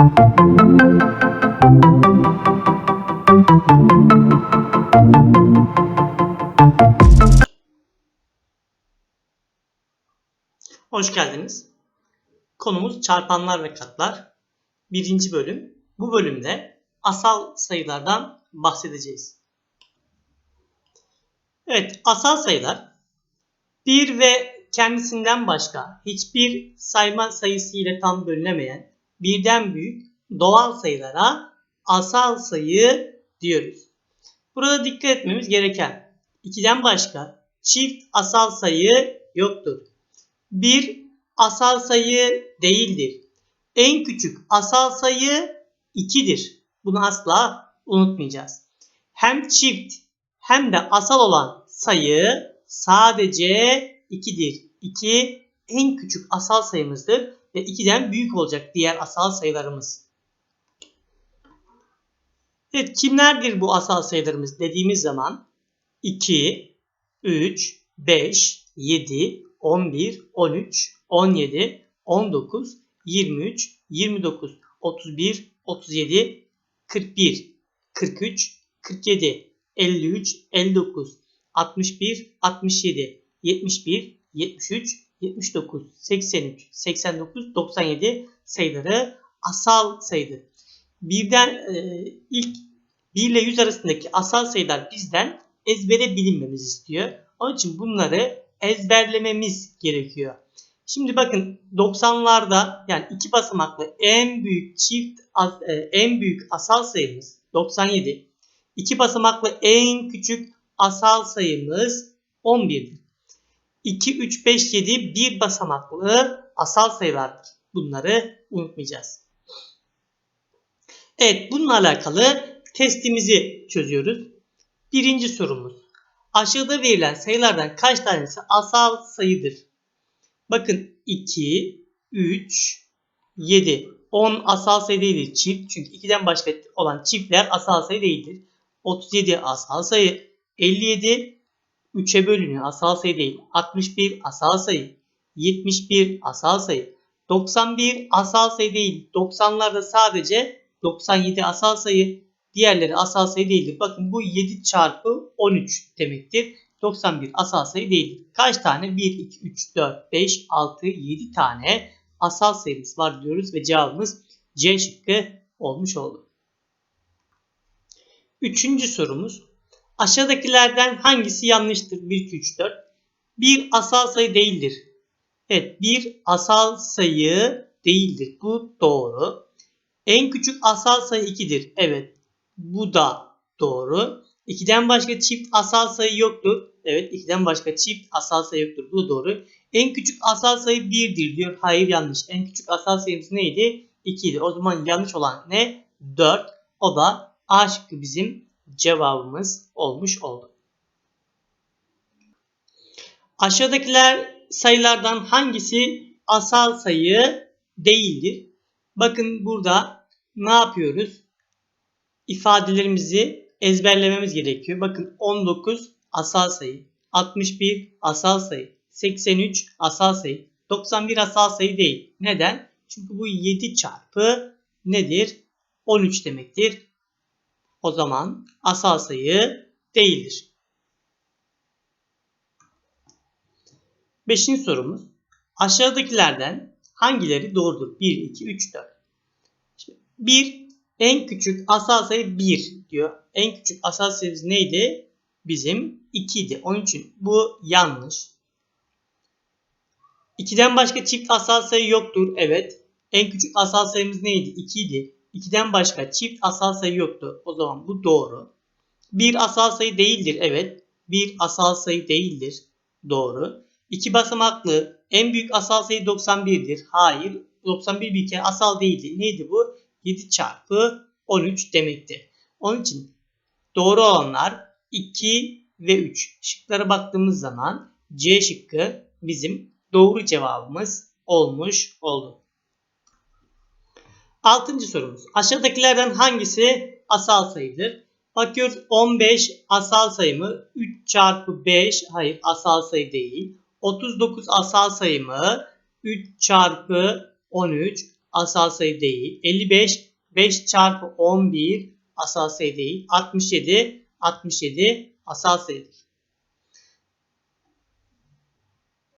Hoş geldiniz. Konumuz çarpanlar ve katlar. Birinci bölüm. Bu bölümde asal sayılardan bahsedeceğiz. Evet, asal sayılar bir ve kendisinden başka hiçbir sayma sayısı ile tam bölünemeyen birden büyük doğal sayılara asal sayı diyoruz. Burada dikkat etmemiz gereken 2'den başka çift asal sayı yoktur. Bir asal sayı değildir. En küçük asal sayı 2'dir. Bunu asla unutmayacağız. Hem çift hem de asal olan sayı sadece 2'dir. 2 en küçük asal sayımızdır ve 2'den büyük olacak diğer asal sayılarımız. Evet kimlerdir bu asal sayılarımız dediğimiz zaman 2, 3, 5, 7, 11, 13, 17, 19, 23, 29, 31, 37, 41, 43, 47, 53, 59, 61, 67, 71, 73, 79, 83, 89, 97 sayıları asal sayıdır. Birden e, ilk 1 ile 100 arasındaki asal sayılar bizden ezbere bilinmemizi istiyor. Onun için bunları ezberlememiz gerekiyor. Şimdi bakın 90'larda yani iki basamaklı en büyük çift e, en büyük asal sayımız 97. İki basamaklı en küçük asal sayımız 11'dir. 2, 3, 5, 7 bir basamaklı asal sayılardır. Bunları unutmayacağız. Evet bununla alakalı testimizi çözüyoruz. Birinci sorumuz. Aşağıda verilen sayılardan kaç tanesi asal sayıdır? Bakın 2, 3, 7. 10 asal sayı değildir çift. Çünkü 2'den başka olan çiftler asal sayı değildir. 37 asal sayı. 57 3'e bölünüyor asal sayı değil. 61 asal sayı. 71 asal sayı. 91 asal sayı değil. 90'larda sadece 97 asal sayı. Diğerleri asal sayı değildir. Bakın bu 7 çarpı 13 demektir. 91 asal sayı değildir. Kaç tane? 1, 2, 3, 4, 5, 6, 7 tane asal sayımız var diyoruz ve cevabımız C şıkkı olmuş oldu. Üçüncü sorumuz. Aşağıdakilerden hangisi yanlıştır? 1, 2, 3, 4. Bir asal sayı değildir. Evet bir asal sayı değildir. Bu doğru. En küçük asal sayı 2'dir. Evet bu da doğru. 2'den başka çift asal sayı yoktur. Evet 2'den başka çift asal sayı yoktur. Bu doğru. En küçük asal sayı 1'dir diyor. Hayır yanlış. En küçük asal sayımız neydi? 2 idi. O zaman yanlış olan ne? 4. O da A şıkkı bizim cevabımız olmuş oldu. Aşağıdakiler sayılardan hangisi asal sayı değildir? Bakın burada ne yapıyoruz? İfadelerimizi ezberlememiz gerekiyor. Bakın 19 asal sayı, 61 asal sayı, 83 asal sayı, 91 asal sayı değil. Neden? Çünkü bu 7 çarpı nedir? 13 demektir. O zaman asal sayı değildir. Beşinci sorumuz. Aşağıdakilerden hangileri doğrudur? 1, 2, 3, 4. Şimdi 1 en küçük asal sayı 1 diyor. En küçük asal sayımız neydi? Bizim 2 idi. Onun için bu yanlış. 2'den başka çift asal sayı yoktur. Evet. En küçük asal sayımız neydi? 2 idi. 2'den başka çift asal sayı yoktu. O zaman bu doğru. Bir asal sayı değildir. Evet. Bir asal sayı değildir. Doğru. İki basamaklı en büyük asal sayı 91'dir. Hayır. 91 bir kere asal değildi. Neydi bu? 7 çarpı 13 demekti. Onun için doğru olanlar 2 ve 3. Şıklara baktığımız zaman C şıkkı bizim doğru cevabımız olmuş oldu. Altıncı sorumuz. Aşağıdakilerden hangisi asal sayıdır? Bakıyoruz 15 asal sayı mı? 3 çarpı 5 hayır asal sayı değil. 39 asal sayı mı? 3 çarpı 13 asal sayı değil. 55 5 çarpı 11 asal sayı değil. 67 67 asal sayıdır.